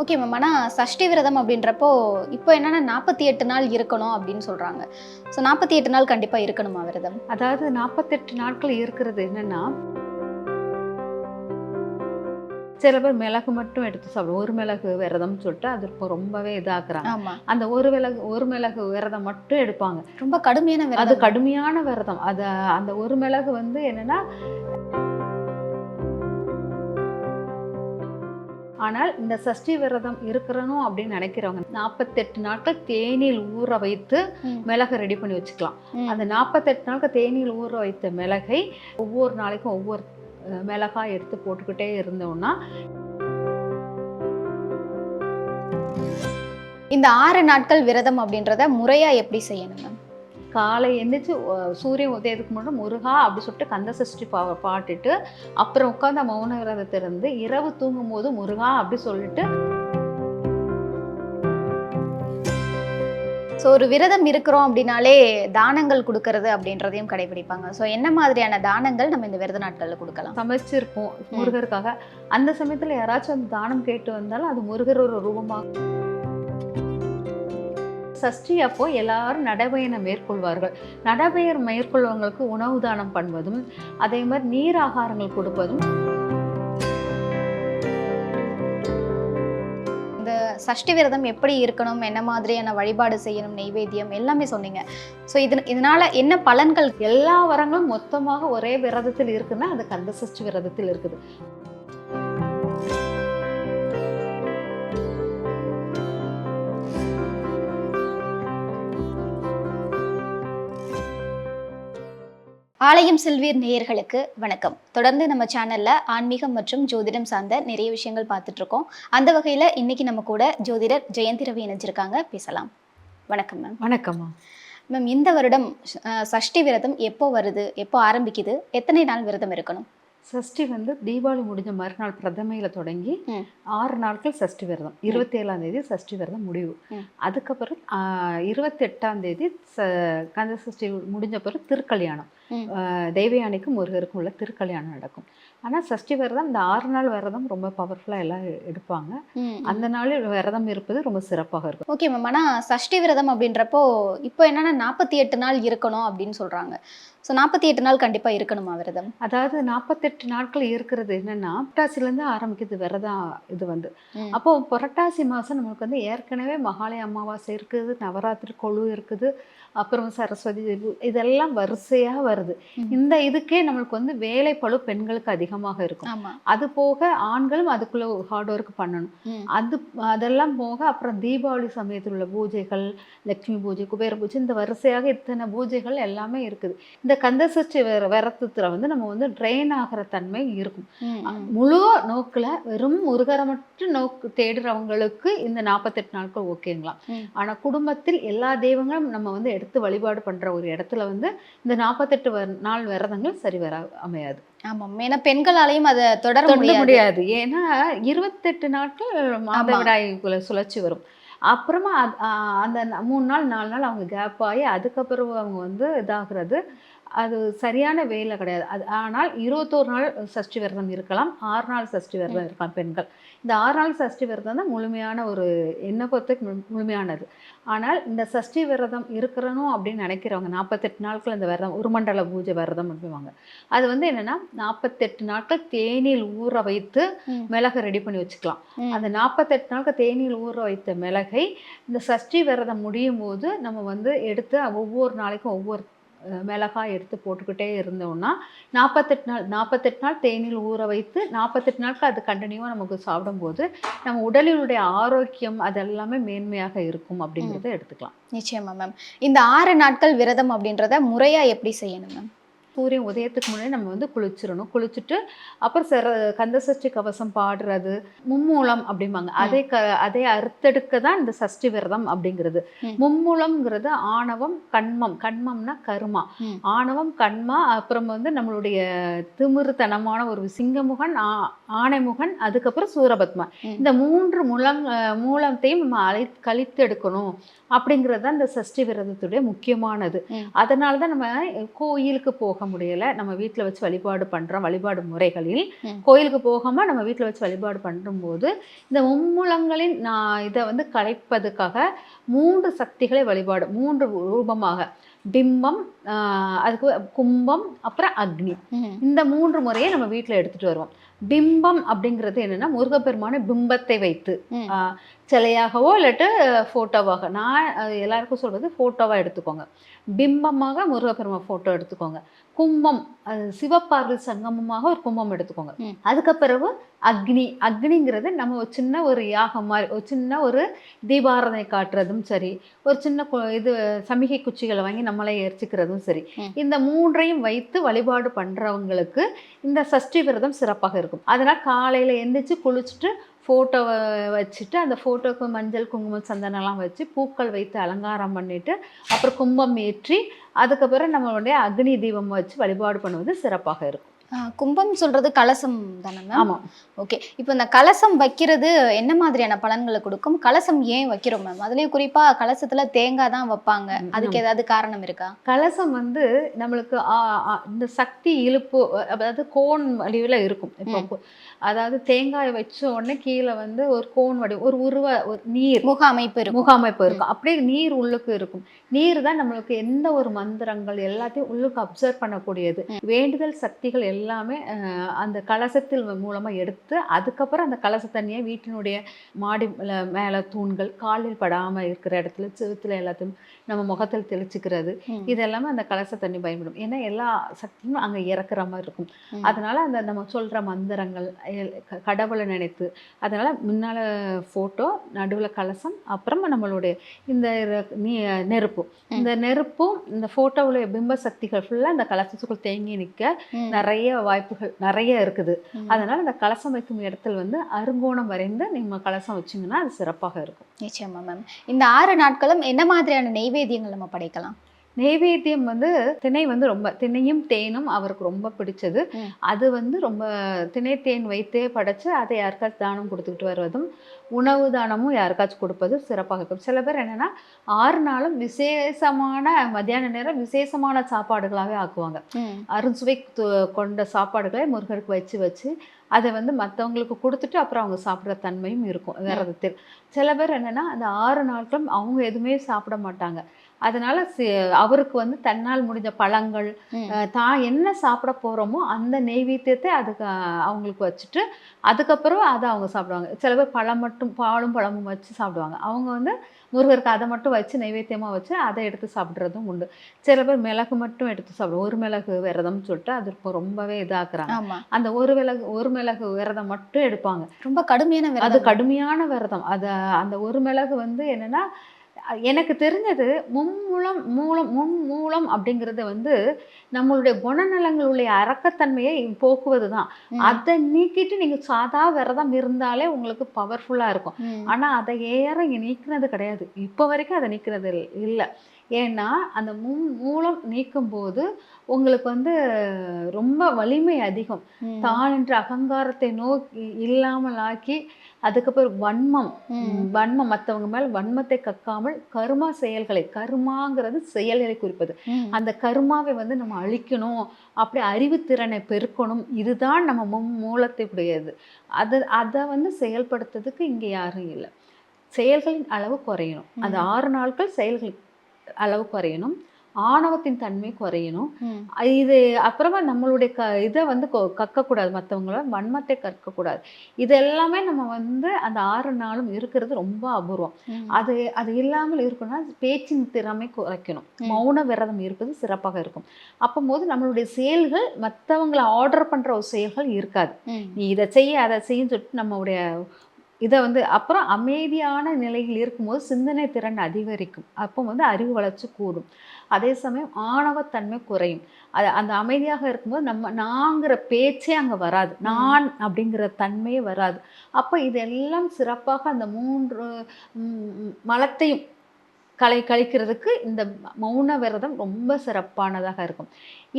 Okay ma'am ஆனால் சஷ்டி விரதம் அப்படின்றப்போ இப்போ என்னன்னா நாற்பத்தி எட்டு நாள் இருக்கணும் அப்படின்னு சொல்கிறாங்க ஸோ நாற்பத்தி எட்டு நாள் கண்டிப்பாக இருக்கணுமா விரதம்? அதாவது நாற்பத்தெட்டு நாட்கள் இருக்கிறது என்னன்னா சில பேர் மிளகு மட்டும் எடுத்து சாப்பிடுவோம் ஒரு மிளகு விரதம்னு சொல்லிட்டு அது இப்போ ரொம்பவே இதாக்குறாங்க. ஆமாம் அந்த ஒரு மிளகு ஒரு மிளகு விரதம் மட்டும் எடுப்பாங்க. ரொம்ப கடுமையான அது கடுமையான விரதம். அது அந்த ஒரு மிளகு வந்து என்னன்னா ஆனால் இந்த சஷ்டி விரதம் இருக்கிறணும் அப்படின்னு நினைக்கிறவங்க நாற்பத்தெட்டு நாட்கள் தேநீர் ஊற வைத்து. மிளகை ரெடி பண்ணி வச்சுக்கலாம். அந்த நாற்பத்தெட்டு நாட்கள் தேநீர் ஊற வைத்த மிளகை ஒவ்வொரு நாளைக்கும் ஒவ்வொரு மிளகாய் எடுத்து போட்டுக்கிட்டே இருந்தோம்னா இந்த ஆறு நாட்கள் விரதம் அப்படின்றத முறையா எப்படி செய்யணும் மேம் காலை எந்திரிச்சு அஹ், சூரியன் உதயத்துக்கு முன்னாடி முருகா அப்படி சொல்லிட்டு கந்த சஷ்டி பா பாட்டுட்டு அப்புறம் உட்காந்து மௌன விரதத்தை இருந்து இரவு தூங்கும் போது முருகா அப்படி சொல்லிட்டு ஸோ ஒரு விரதம் இருக்கிறோம் அப்படின்னாலே தானங்கள் கொடுக்கறது அப்படின்றதையும் கடைபிடிப்பாங்க. ஸோ என்ன மாதிரியான தானங்கள் நம்ம இந்த விரத நாட்களில் கொடுக்கலாம்? சமைச்சிருப்போம் முருகருக்காக. அந்த சமயத்துல யாராச்சும் அந்த தானம் கேட்டு வந்தாலும் அது முருகர் ஒரு ரூபமாக சஷ்டி அப்போ எல்லாரும் நடைபயணம் மேற்கொள்வார்கள். நடைபயணம் மேற்கொள்வங்களுக்கு உணவு தானம் பண்ணுவதும் அதே மாதிரி நீர் ஆகாரங்கள் கொடுப்பதும். இந்த சஷ்டி விரதம் எப்படி இருக்கணும் என்ன மாதிரியான வழிபாடு செய்யணும் நெய்வேத்தியம் எல்லாமே சொன்னீங்க. ஸோ இது இதனால என்ன பலன்கள் எல்லா வரங்களும் மொத்தமாக ஒரே விரதத்தில் இருக்குன்னா அது கந்த சஷ்டி விரதத்தில் இருக்குது. ஆலயம் செல்வீர் நேயர்களுக்கு வணக்கம். தொடர்ந்து நம்ம சேனல்ல ஆன்மீகம் மற்றும் ஜோதிடம் சார்ந்த நிறைய விஷயங்கள் பார்த்துட்டு இருக்கோம் அந்த வகையில இன்னைக்கு நம்ம கூட ஜோதிடர் ஜெயந்தி ரவி இணைஞ்சிருக்காங்க. பேசலாம். வணக்கம் மேம் வணக்கம்மா மேம் இந்த வருடம் சஷ்டி விரதம் எப்போ வருது? எப்போ ஆரம்பிக்குது? எத்தனை நாள் விரதம் இருக்கணும்? சஷ்டி வந்து தீபாவளி முடிஞ்ச மறுநாள் பிரதமையில தொடங்கி. ஆறு நாட்கள் சஷ்டி விரதம். இருபத்தி ஏழாம் தேதி சஷ்டி விரதம் முடிவு. அதுக்கப்புறம் இருபத்தி எட்டாம் தேதி ச கந்த சஷ்டி முடிஞ்ச பிறகு திருக்கல்யாணம். தெய்வயானைக்கும் முருகருக்கும் உள்ள திருக்கல்யாணம் நடக்கும். ஆனால் சஷ்டி விரதம் இந்த ஆறு நாள் விரதம் ரொம்ப பவர்ஃபுல்லாக எல்லாம் எடுப்பாங்க. அந்த நாளில் விரதம் இருப்பது ரொம்ப சிறப்பாக இருக்கும். ஓகே மேம் ஆனால் சஷ்டி விரதம் அப்படின்றப்போ இப்போ என்னன்னா நாற்பத்தி எட்டு நாள் இருக்கணும் அப்படின்னு சொல்றாங்க. ஸோ நாற்பத்தி எட்டு நாள் கண்டிப்பா இருக்கணுமா விரதம்? அதாவது நாற்பத்தெட்டு நாட்கள் இருக்கிறது என்னன்னா புரட்டாசிலேருந்து ஆரம்பிக்குது விரதம் இது வந்து. அப்போ புரட்டாசி மாதம் நம்மளுக்கு வந்து ஏற்கனவே மகாலய அமாவாசை இருக்குது நவராத்திரி கொழு இருக்குது அப்புறம் சரஸ்வதி இது- இதெல்லாம் வரிசையாக வருது. இந்த இதுக்கே நம்மளுக்கு வந்து வேலைப்பளு பெண்களுக்கு அதிகமாக இருக்கும். அது போக ஆண்களும் அதுக்குள்ள ஹார்ட் ஒர்க் பண்ணணும். அது அதெல்லாம் போக அப்புறம் தீபாவளி சமயத்தில் உள்ள பூஜைகள் லக்ஷ்மி பூஜை குபேர பூஜை இந்த வரிசையாக இத்தனை பூஜைகள் எல்லாமே இருக்குது. இந்த கந்தசஷ்டி விர விரதத்தில் வந்து நம்ம வந்து ட்ரெயின் ஆகிற தன்மை இருக்கும். முழு நோக்கில் வெறும் முருகரை மட்டும் நோக்கு தேடுறவங்களுக்கு இந்த நாற்பத்தெட்டு நாட்கள் ஓகேங்களா. ஆனால் குடும்பத்தில் எல்லா தெய்வங்களும் நம்ம வந்து எடுத்து வழிபாடு பண்ணுற ஒரு இடத்துல வந்து இந்த நாற்பத்தெட்டு நாள் விரதங்கள் சரி வர அமையாது. ஆமாம். ஏன்னா பெண்களாலையும் அதை தொடர முடியாது. ஏன்னா இருபத்தெட்டு நாட்கள் மாதவிடாய் சுழற்சி வரும். அப்புறமா அந்த மூணு நாள் நாலு நாள் அவங்க கேப் ஆகி அதுக்கப்புறம் அவங்க வந்து இதாகிறது அது சரியான வேலை கிடையாது. அது ஆனால் இருபத்தோரு நாள் சஷ்டி விரதம் இருக்கலாம் ஆறு நாள் சஷ்டி விரதம் இருக்கலாம் பெண்கள். இந்த ஆறு நாள் சஷ்டி விரதம் தான் முழுமையான ஒரு என்னை பொறுத்த முழு- முழுமையானது. ஆனால் இந்த சஷ்டி விரதம் இருக்கிறணும் அப்படின்னு நினைக்கிறவங்க நாற்பத்தெட்டு நாட்கள் இந்த விரதம் ஒரு மண்டல பூஜை விரதம் அப்படிவாங்க அது வந்து என்னன்னா நாற்பத்தெட்டு நாட்கள் தேநீர் ஊற வைத்து. மிளகை ரெடி பண்ணி வச்சுக்கலாம். அந்த நாற்பத்தெட்டு நாட்கள் தேநீர் ஊற வைத்த மிளகை இந்த சஷ்டி விரதம் முடியும் போது நம்ம வந்து எடுத்து ஒவ்வொரு நாளைக்கும் ஒவ்வொரு மிளகாய் எடுத்து போட்டுக்கிட்டே இருந்தோம்னா நாற்பத்தெட்டு நாள் நாற்பத்தெட்டு நாள் தேநீர் ஊற வைத்து நாற்பத்தெட்டு நாட்கள் அது கண்டினியூவாக நமக்கு சாப்பிடும்போது நம்ம உடலினுடைய ஆரோக்கியம் அதெல்லாமே மேன்மையாக இருக்கும் அப்படிங்கிறத எடுத்துக்கலாம். நிச்சயமா மேம் இந்த ஆறு நாட்கள் விரதம் அப்படின்றத முறையா எப்படி செய்யணும் மேம் சூரியன் உதயத்துக்கு முன்னாடி நம்ம வந்து குளிச்சிடணும் குளிச்சுட்டு அப்புறம் சிற கந்தசஷ்டி கவசம் பாடுறது மும்மூலம் அப்படிம்பாங்க அதை க அதை அறுத்தெடுக்க தான் இந்த சஷ்டி விரதம் அப்படிங்கிறது. மும்மூலம்ங்கிறது ஆணவம் கண்மம் கண்மம்னா கருமா. ஆணவம் கண்மா அப்புறம் வந்து நம்மளுடைய திமிருத்தனமான ஒரு சிங்கமுகன் ஆ- ஆனைமுகன் அதுக்கப்புறம் சூரபத்மா ம். இந்த மூன்று அஹ் மூலத்தையும் நம்ம அழை கழித்தெடுக்கணும் அப்படிங்கிறது தான் இந்த சஷ்டி விரதத்துடைய முக்கியமானது. அதனால தான் நம்ம கோயிலுக்கு போக பார்க்க முடியல. நம்ம வீட்டில் வச்சு வழிபாடு பண்ணுறோம் வழிபாடு முறைகளில். கோயிலுக்கு போகாமல் நம்ம வீட்டில் வச்சு வழிபாடு பண்ணும்போது இந்த மும்மூலங்களின் நான் இதை வந்து கலைப்பதுக்காக மூன்று சக்திகளை வழிபாடு மூன்று ரூபமாக. பிம்பம் அதுக்கு கும்பம் அப்புறம் அக்னி. இந்த மூன்று முறையை நம்ம வீட்டில் எடுத்துட்டு வருவோம். பிம்பம் அப்படிங்கிறது என்னன்னா முருகப்பெருமான பிம்பத்தை வைத்து சிலையாகவோ இல்லாட்டு ஃபோட்டோவாக நான் எல்லாருக்கும் சொல்றது ஃபோட்டோவாக எடுத்துக்கோங்க. பிம்பமாக முருகப்பெருமான் ஃபோட்டோ எடுத்துக்கோங்க. கும்பம் அது சிவப்பார்வதி சங்கமமாக ஒரு கும்பம் எடுத்துக்கோங்க. அதுக்கு பிறகு அக்னி. அக்னிங்கிறது நம்ம ஒரு சின்ன ஒரு யாகம் மாதிரி ஒரு சின்ன ஒரு தீபாரதனை காட்டுறதும் சரி ஒரு சின்ன இது சமிகை குச்சிகளை வாங்கி நம்மளே எரிச்சுக்கிறதும் சரி. ம். இந்த மூன்றையும் வைத்து வழிபாடு பண்றவங்களுக்கு இந்த சஷ்டி விரதம் சிறப்பாக இருக்கும். அதனால் காலையில எந்திரிச்சு குளிச்சுட்டு ஃபோட்டோவை வச்சுட்டு அந்த ஃபோட்டோவுக்கு மஞ்சள் குங்குமம் சந்தனம்லாம் வச்சு பூக்கள் வைத்து அலங்காரம் பண்ணிட்டு அப்புறம் கும்பம் ஏற்றி அதுக்கப்புறம் நம்மளுடைய அக்னி தீபம் வச்சு வழிபாடு பண்ணுவது சிறப்பாக இருக்கும். கும்பம் சொல்றது கலசம் தானே மேம் ஆமாம் ஓகே இப்போ இந்த கலசம் வைக்கிறது என்ன மாதிரியான பலன்களை கொடுக்கும்? கலசம் ஏன் வைக்கிறோம் மேம் அதுலயும் குறிப்பா கலசத்துல தேங்காய் தான் வைப்பாங்க. அதுக்கு ஏதாவது காரணம் இருக்கா? கலசம் வந்து நம்மளுக்கு இந்த சக்தி இழுப்பு அதாவது கோன் வடிவில் இருக்கும். இப்போ அதாவது தேங்காய் வச்ச உடனே கீழே வந்து ஒரு கோன் வடி ஒரு உருவ ஒரு நீர் முக அமைப்பு இருக்கும். முகாமைப்பு இருக்கும். அப்படியே நீர் உள்ளுக்கு இருக்கும். நீர் தான் நம்மளுக்கு எந்த ஒரு மந்திரங்கள் எல்லாத்தையும் உள்ளுக்கு அப்சர்வ் பண்ணக்கூடியது. வேண்டுதல் சக்திகள் எல்லாமே அந்த கலசத்தில் மூலமா எடுத்து அதுக்கப்புறம் அந்த கலச தண்ணியை வீட்டினுடைய மாடி மேல- தூண்கள் காலில் படாம இருக்கிற இடத்துல செவுத்துல எல்லாத்தையும் நம்ம முகத்தில் தெளிச்சுக்கிறது ம். இது எல்லாமே அந்த கலச தண்ணி பயன்படும் ஏன்னா எல்லா சக்தியும் அங்க இறக்குற மாதிரி இருக்கும். அதனால அந்த நம்ம சொல்ற மந்திரங்கள் கடவுளை நினைத்து அதனால முன்னால போட்டோ நடுவுல கலசம் அப்புறமா நம்மளுடைய இந்த நெருப்பு இந்த நெருப்பும் இந்த போட்டோவுடைய பிம்ப சக்திகள் ஃபுல்லா இந்த கலசத்துக்குள் தேங்கி நிற்க ம். நிறைய வாய்ப்புகள் நிறைய இருக்குது. அதனால இந்த கலசம் வைக்கும் இடத்துல வந்து அருங்கோணம் வரைந்து நீங்க கலசம் வச்சீங்கன்னா அது சிறப்பாக இருக்கும். நிச்சயமா மேம் இந்த ஆறு நாட்களும் என்ன மாதிரியான நெய்வேத்தியங்கள் நம்ம படைக்கலாம்? நெய்வேத்தியம் வந்து திணை வந்து ரொம்ப திணையும் தேனும் அவருக்கு ரொம்ப பிடிச்சது. அது வந்து ரொம்ப திணை தேன் வைத்தே படைச்சு அதை யாருக்காச்சும் தானம் கொடுத்துக்கிட்டு வருவதும் உணவு தானமும் யாருக்காச்சும் கொடுப்பது சிறப்பாக இருக்கும். சில பேர் என்னன்னா ஆறு நாளும் விசேஷமான மத்தியான நேரம் விசேஷமான சாப்பாடுகளாகவே ஆக்குவாங்க. து- கொண்ட சாப்பாடுகளை முருகருக்கு வச்சு வச்சு அதை வந்து மற்றவங்களுக்கு கொடுத்துட்டு அப்புறம் அவங்க சாப்பிட்ற தன்மையும் இருக்கும் விரதத்தில் சில பேர் என்னன்னா அந்த ஆறு நாட்களும் அவங்க எதுவுமே சாப்பிட மாட்டாங்க. அதனால சி- அவருக்கு வந்து தன்னால் முடிஞ்ச பழங்கள் தான் என்ன சாப்பிட போறோமோ அந்த நெய்வேத்தியத்தை அதுக்கு அவங்களுக்கு வச்சுட்டு அதுக்கப்புறம் அதை அவங்க சாப்பிடுவாங்க. சில பேர் பழம் மட்டும் பாலும் பழமும் வச்சு சாப்பிடுவாங்க. அவங்க வந்து முருகருக்கு அதை மட்டும் வச்சு நைவேத்தியமாக வச்சு அதை எடுத்து சாப்பிட்றதும் உண்டு. சில பேர் மிளகு மட்டும் எடுத்து சாப்பிடுவோம் ஒரு மிளகு விரதம்னு சொல்லிட்டு அது இப்போ ரொம்பவே இதாக்குறாங்க. அந்த ஒரு மிளகு ஒரு மிளகு விரதம் மட்டும் எடுப்பாங்க. ரொம்ப கடுமையான அது விரதம் கடுமையான விரதம். அது அந்த ஒரு மிளகு வந்து என்னன்னா எனக்கு தெரிஞ்சது மும்மூலம் மூலம் முன்மூலம் அப்படிங்கிறது வந்து நம்மளுடைய குணநலங்களுடைய அரக்கத்தன்மையை போக்குவது தான். அதை நீக்கிட்டு நீங்க சாதா விரதம் இருந்தாலே உங்களுக்கு பவர்ஃபுல்லா இருக்கும் ம். ஆனா அதை ஏற இங்க நீக்கினது கிடையாது இப்போ வரைக்கும் அதை நீக்கினது இல்லை ஏன்னா அந்த முன் மூலம் நீக்கும் போது உங்களுக்கு வந்து ரொம்ப வலிமை அதிகம். தான் என்ற அகங்காரத்தை நோக்கி இல்லாமல் ஆக்கி அதுக்கப்புறம் வன்மம். வன்மம். மற்றவங்க மேல் வன்மத்தை கக்காமல் கருமா செயல்களை கருமாங்கிறது செயல்களை குறிப்பது. அந்த கருமாவை வந்து நம்ம அழிக்கணும் அப்படி அறிவுத்திறனை பெருக்கணும். இதுதான் நம்ம மும் மூலத்தை உடையது அது அதை வந்து செயல்படுத்துறதுக்கு இங்கே யாரும் இல்லை. செயல்களின் அளவு குறையணும். அந்த ஆறு நாட்கள் செயல்கள் அளவு குறையணும். ஆணவத்தின் தன்மை குறையணும். இது அப்புறமா நம்மளுடைய க இதை வந்து கொ- கக்கக்கூடாது மற்றவங்கள வன்மத்தை கற்கக்கூடாது இது எல்லாமே நம்ம வந்து அந்த ஆறு நாளும் இருக்கிறது ரொம்ப அபூர்வம். அது அது இல்லாமல் இருக்கணும்னா பேச்சின் திறமை குறைக்கணும். மௌன விரதம் இருப்பது சிறப்பாக இருக்கும் அப்போது நம்மளுடைய செயல்கள் மற்றவங்களை ஆர்டர் பண்ணுற ஒரு செயல்கள் இருக்காது. நீ இதை செய்ய அதை செய்யன்னு சொல்லிட்டு நம்மளுடைய இதை வந்து அப்புறம் அமைதியான நிலையில் இருக்கும்போது சிந்தனை திறன் அதிகரிக்கும். அப்போ வந்து அறிவு வளர்ச்சி கூடும். அதே சமயம் ஆணவத்தன்மை குறையும். அது அந்த அமைதியாக இருக்கும்போது நம்ம நாங்கிற பேச்சே அங்கே வராது. நான் அப்படிங்கிற தன்மையே வராது. அப்போ இதெல்லாம் சிறப்பாக அந்த மூன்று மலத்தையும் கலை கழிக்கிறதுக்கு இந்த மௌன விரதம் ரொம்ப சிறப்பானதாக இருக்கும்.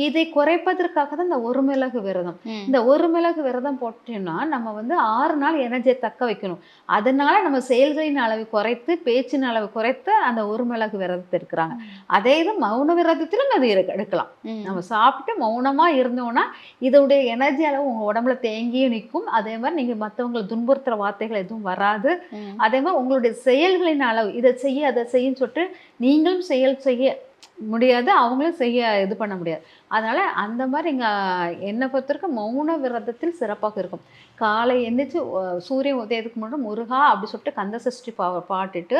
இதை குறைப்பதற்காக தான் இந்த ஒரு மிளகு விரதம். இந்த ஒரு மிளகு விரதம் போட்டோம்னா நம்ம வந்து ஆறு நாள் எனர்ஜியை தக்க வைக்கணும். அதனால நம்ம செயல்களின் அளவை குறைத்து பேச்சின் அளவை குறைத்து அந்த ஒரு மிளகு விரதத்தை இருக்கிறாங்க அதே இது மௌன விரதத்திலும் அது எடுக்கலாம். நம்ம சாப்பிட்டு மௌனமா இருந்தோம்னா இதோடைய எனர்ஜி அளவு உங்க உடம்புல தேங்கியும் நிற்கும். அதே மாதிரி நீங்க மற்றவங்களை துன்புறுத்துற வார்த்தைகள் எதுவும் வராது. அதே மாதிரி உங்களுடைய செயல்களின் அளவு இதை செய்ய அதை செய்யன்னு சொல்லிட்டு நீங்களும் செயல் செய்ய முடியாது அவங்களும் செய்ய இது பண்ண முடியாது. அதனால் அந்த மாதிரி இங்கே என்னை பொறுத்தவரைக்கும் மௌன விரதத்தில் சிறப்பாக இருக்கும். காலை எந்திரிச்சு சூரிய சூரியன் உதயத்துக்கு முன்னாடி முருகா அப்படி சொல்லிட்டு கந்த சஷ்டி பா பாட்டுட்டு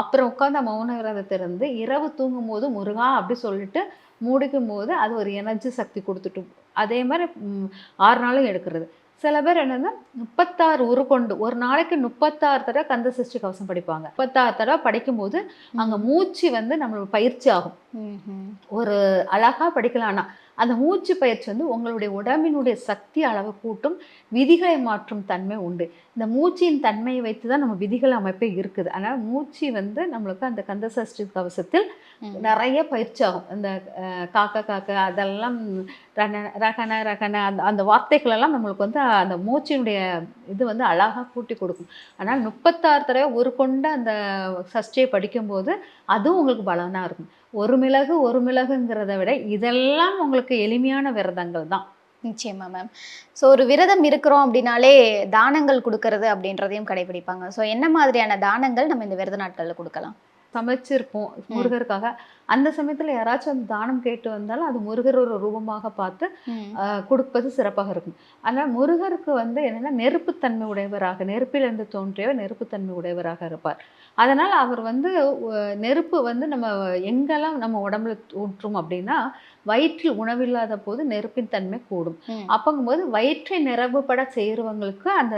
அப்புறம் உட்காந்து மௌன விரதத்தை இருந்து இரவு தூங்கும் போது முருகா அப்படி சொல்லிட்டு மூடிக்கும் போது அது ஒரு எனர்ஜி சக்தி கொடுத்துட்டு அதே மாதிரி ஆறு நாளும் எடுக்கிறது. சில பேர் என்னன்னா முப்பத்தாறு உருக்கொண்டு ஒரு நாளைக்கு முப்பத்தாறு தடவை கந்த சஷ்டி கவசம் படிப்பாங்க. முப்பத்தாறு தடவை படிக்கும்போது அங்க மூச்சு வந்து நம்மளுக்கு பயிற்சி ஆகும். ஒரு அழகா படிக்கலாம்னா அந்த மூச்சு பயிற்சி வந்து உங்களுடைய உடம்பினுடைய சக்தி அளவை கூட்டும் விதிகளை மாற்றும் தன்மை உண்டு. இந்த மூச்சின் தன்மையை வைத்து தான் நம்ம விதிகள் அமைப்பே இருக்குது. அதனால் மூச்சு வந்து நம்மளுக்கு அந்த கந்த சஷ்டி கவசத்தில். நிறைய பயிற்சி ஆகும். இந்த காக்க காக்க அதெல்லாம் ரகன ரகன அந்த அந்த வார்த்தைகள் எல்லாம் நம்மளுக்கு வந்து அந்த மூச்சினுடைய இது வந்து அழகாக கூட்டி கொடுக்கும். ஆனால் முப்பத்தாறு தடவை ஒரு கொண்ட அந்த சஷ்டியை படிக்கும்போது அதுவும் உங்களுக்கு பலனாக இருக்கும். ஒரு மிளகு ஒரு மிளகுங்கிறத விட இதெல்லாம் உங்களுக்கு எளிமையான விரதங்கள் தான். நிச்சயமா மேம் ஸோ ஒரு விரதம் இருக்கிறோம் அப்படின்னாலே தானங்கள் கொடுக்கறது அப்படின்றதையும் கடைபிடிப்பாங்க ஸோ என்ன மாதிரியான தானங்கள் நம்ம இந்த விரத நாட்களில் கொடுக்கலாம்? சமைச்சிருப்போம் முருகருக்காக. அந்த சமயத்தில் யாராச்சும் அந்த தானம் கேட்டு வந்தாலும் அது முருகர் ஒரு ரூபமாக பார்த்து கொடுப்பது சிறப்பாக இருக்கும். அதனால் முருகருக்கு வந்து என்னென்னா நெருப்புத்தன்மை உடையவராக நெருப்பிலிருந்து தோன்றியவர் நெருப்புத்தன்மை உடையவராக இருப்பார். அதனால் அவர் வந்து நெருப்பு வந்து நம்ம எங்கெல்லாம் நம்ம உடம்புல ஊற்றும் அப்படின்னா வயிற்றில் உணவில்லாத போது நெருப்பின் தன்மை கூடும். அப்பங்கும்போது வயிற்றை நிரம்புபட செய்கிறவங்களுக்கு அந்த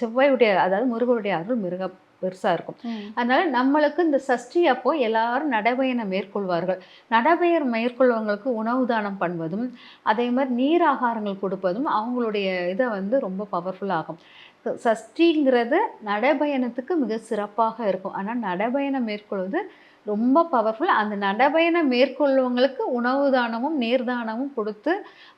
செவ்வாயுடைய அதாவது முருகருடைய அருள் மிருக பெருசாக இருக்கும். அதனால நம்மளுக்கு இந்த சஷ்டி அப்போ எல்லாரும் நடைபயணம் மேற்கொள்வார்கள். நடைபயணம் மேற்கொள்வங்களுக்கு உணவு தானம் பண்ணுவதும் அதே மாதிரி நீர் ஆகாரங்கள் கொடுப்பதும் அவங்களுடைய இதை வந்து ரொம்ப பவர்ஃபுல்லாகும் சஷ்டிங்கிறது நடைபயணத்துக்கு மிக சிறப்பாக இருக்கும். ஆனால் நடைபயணம் மேற்கொள்வது ரொம்ப பவர்ஃபுல் அந்த நடைபயணம் மேற்கொள்வங்களுக்கு உணவு தானமும் நீர் தானமும் கொடுத்து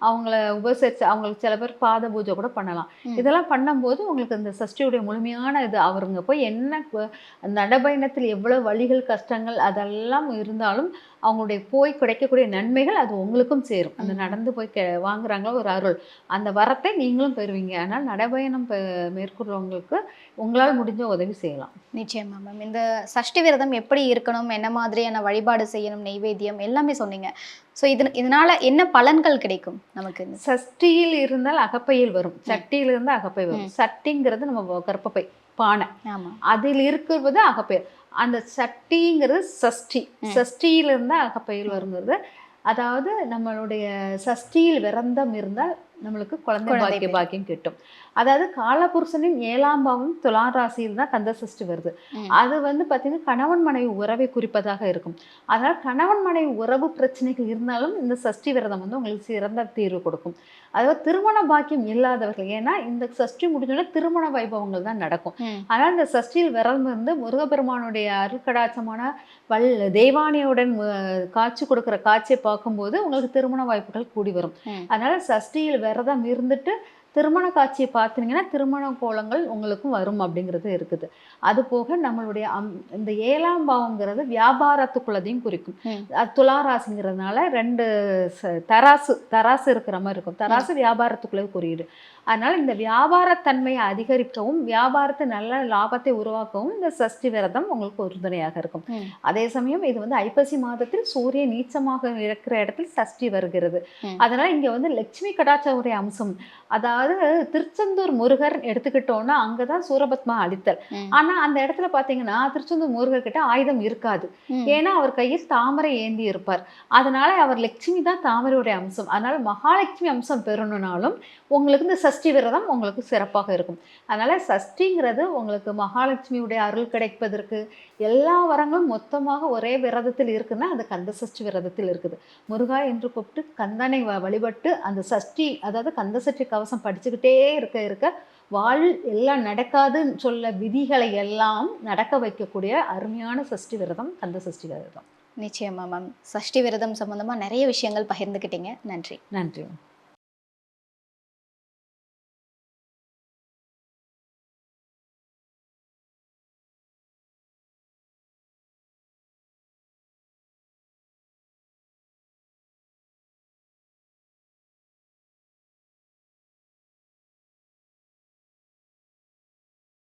அவங்கள உபசரித்து அவங்களுக்கு சில பேர் பாத பூஜை கூட பண்ணலாம். இதெல்லாம் பண்ணும்போது உங்களுக்கு இந்த சஷ்டியுடைய முழுமையான இது அவருங்க போய் என்ன நடைபயணத்தில் எவ்வளவு வழிகள் கஷ்டங்கள் அதெல்லாம் இருந்தாலும் அவங்களுடைய போய் கிடைக்கக்கூடிய நன்மைகள் அது உங்களுக்கும் சேரும். அந்த. நடந்து போய் கெ வாங்குறாங்களோ ஒரு அருள். அந்த வரத்தை நீங்களும் பெறுவீங்க. ஆனால் நடைபயணம் மேற்கொள்றவங்களுக்கு உங்களால் முடிஞ்ச உதவி செய்யலாம். நிச்சயமா மேம் இந்த சஷ்டி விரதம் எப்படி இருக்கணும் என்ன மாதிரியான வழிபாடு செய்யணும் நெய்வேத்தியம் எல்லாமே சொன்னீங்க. ஸோ இது இதனால என்ன பலன்கள் கிடைக்கும் நமக்கு? சஷ்டியில் இருந்தால் அகப்பையில் வரும். சட்டியில் இருந்தால் அகப்பை வரும். சட்டிங்கிறது நம்ம கர்ப்பப்பை பானை. ஆமா. அதில் இருக்கிறது அகப்பை. அந்த சட்டிங்கிறது சஷ்டி. சஷ்டியில் இருந்தால் அகப்பையில் வருங்கிறது. அதாவது நம்மளுடைய சஷ்டியில் விரந்தம் இருந்தால் நம்மளுக்கு குழந்தை. பாக்கியம் கிட்டும். அதாவது காலபுருஷனின் ஏழாம் பாவம் துலா ராசியில் தான் கந்த சஷ்டி வருது. அது வந்து பார்த்தீங்கன்னா கணவன் மனைவி உறவை குறிப்பதாக இருக்கும் அதனால் கணவன் மனைவி உறவு பிரச்சனைகள் இருந்தாலும் இந்த சஷ்டி விரதம் வந்து உங்களுக்கு சிறந்த தீர்வு கொடுக்கும் அதாவது திருமண பாக்கியம் இல்லாதவர்கள் ஏன்னா இந்த சஷ்டி முடிஞ்சோடனே திருமண வைபவங்கள் தான் நடக்கும். ஆனால் இந்த சஷ்டியில் விரதம் இருந்து முருகப்பெருமானுடைய அருட்கடாட்சமான வல் தெய்வானியுடன் காட்சி கொடுக்குற காட்சியை பார்க்கும்போது உங்களுக்கு திருமண வாய்ப்புகள் கூடி வரும். அதனால சஷ்டியில் விரதம் இருந்துட்டு திருமண காட்சியை பார்த்தீங்கன்னா திருமண கோலங்கள் உங்களுக்கும் வரும் அப்படிங்கிறது இருக்குது. அது போக நம்மளுடைய அம் இந்த ஏழாம் பாவங்கிறது வியாபாரத்துக்குள்ளதையும் குறிக்கும். அது துலா ராசிங்கிறதுனால ரெண்டு தராசு தராசு இருக்கிற மாதிரி இருக்கும். தராசு வியாபாரத்துக்குள்ளே குறியீடு. அதனால இந்த வியாபாரத்தன்மையை அதிகரிக்கவும் வியாபாரத்தை நல்ல லாபத்தை உருவாக்கவும் இந்த சஷ்டி விரதம் உங்களுக்கு உறுதுணையாக இருக்கும். அதே சமயம் இது வந்து ஐப்பசி மாதத்தில் சூரியன் நீச்சமாக இருக்கிற இடத்தில் சஷ்டி வருகிறது. அதனால இங்க வந்து லட்சுமி கடாட்சவுடைய அம்சம் அதாவது திருச்செந்தூர் முருகர் எடுத்துக்கிட்டோம்னா அங்கதான் சூரபத்மா அடித்தல். ம். ஆனா அந்த இடத்துல பாத்தீங்கன்னா திருச்செந்தூர் முருகர் கிட்ட ஆயுதம் இருக்காது. ஏன்னா அவர் கையில் தாமரை ஏந்தி இருப்பார். அதனால அவர் லட்சுமி தான் தாமரையுடைய அம்சம். அதனால மகாலட்சுமி அம்சம் பெறணும்னாலும் உங்களுக்கு இந்த சஷ்டி விரதம் உங்களுக்கு சிறப்பாக இருக்கும். அதனால சஷ்டிங்கிறது உங்களுக்கு மகாலட்சுமியுடைய அருள் கிடைப்பதற்கு எல்லா வரங்களும் மொத்தமாக ஒரே விரதத்தில் இருக்குன்னா அது கந்த சஷ்டி விரதத்தில் இருக்குது. முருகா என்று கூப்பிட்டு கந்தனை வழிபட்டு அந்த சஷ்டி அதாவது கந்த சஷ்டி கவசம் படிச்சுக்கிட்டே இருக்க இருக்க வாழ் எல்லாம் நடக்காதுன்னு சொல்ல விதிகளை எல்லாம் நடக்க வைக்கக்கூடிய அருமையான சஷ்டி விரதம் கந்த சஷ்டி விரதம். நிச்சயமா மேம் சஷ்டி விரதம் சம்பந்தமா நிறைய விஷயங்கள் பகிர்ந்துக்கிட்டீங்க நன்றி. நன்றி.